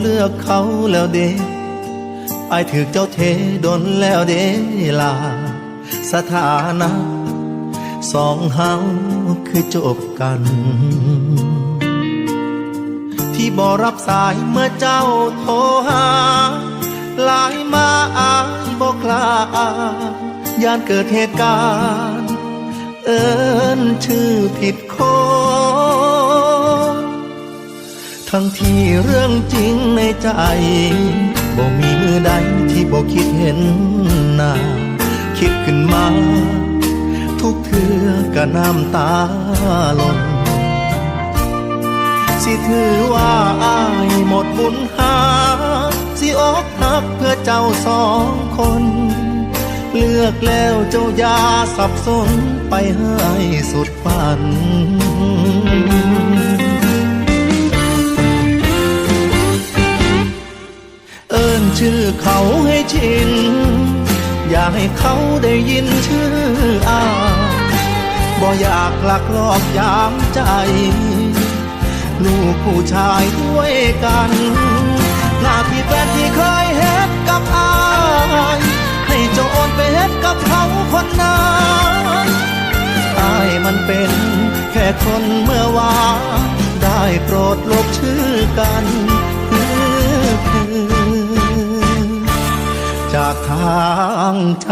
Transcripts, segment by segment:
เลือกเขาแล้วเด้ไอถือเจ้าเทดนแล้วเด้ลา สถานะ สองเฮาคือจบกัน ที่บอรับสายเมื่อเจ้าโทรหาหลายมาอายบอกลาย่านเกิดเหตุการณ์ เอิ้นชื่อผิดคน ทั้งที่เรื่องจริงในใจบ่มีมือใดที่บ่คิดเห็นหน้าคิดขึ้นมา ทุกเทือก็น้ำตาลง สิถือว่าอายหมดบุญหา สิอกหักเพื่อเจ้าสองคน เลือกแล้วเจ้าอย่าสับสนไปให้สุดฝัน ชื่อเขาให้ชิน อย่าให้เขาได้ยินชื่ออาบ่อยากหลักลอบยามใจ ลูกผู้ชายด้วยกัน หน้าที่แฟนที่เคยเฮ็ดกับอาย ให้เจ้าโอนไปเฮ็ดกับเขาคนนั้นอายมันเป็นแค่คนเมื่อวานได้โปรดลบชื่อกัน จากทางใจ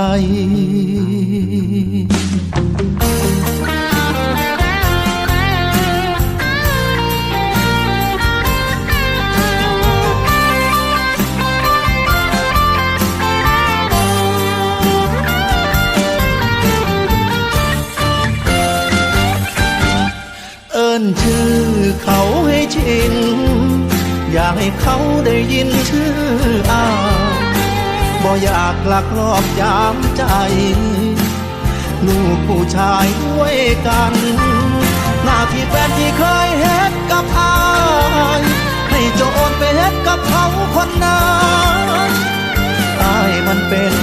เอิ้นชื่อเขาให้ชิน อยากให้เขาได้ยินชื่ออา บ่อยากหลักลอบยามใจ ลูกผู้ชายด้วยกัน หน้าที่แฟนที่เคยเฮ็ดกับอายให้เจ้าโอนไปเฮ็ดกับเขาคนนั้นอายมันเป็น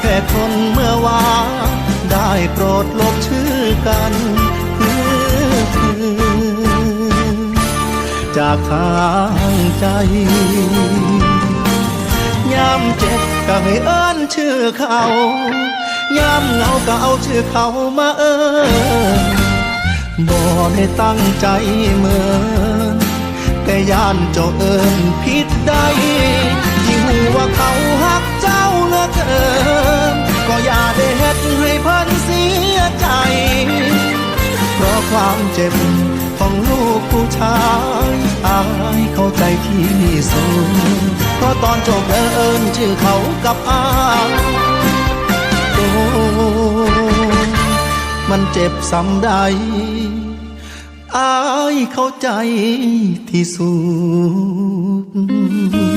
แค่คนเมื่อวานได้โปรดลบชื่อกันจากทางใจ เจ็บก็ให้เอิ้นชื่อเขายามเหงาก็เอาชื่อเขามาเอิ้นบ่ได้ตั้งใจเหมือนแต่ย่านเจ้าเอิ้นผิดใดยิ่งหูว่าเขาหักเจ้าเหลือเกินก็อย่าได้เฮ็ดให้เพิ่นเสียใจ เพราะความเจ็บ ของลูกผู้ชายอายเข้าใจที่สุดเพราะตอนจบเอิญชื่อเขากับอายโอ้มันเจ็บซ้ำใดอายเข้าใจที่สุด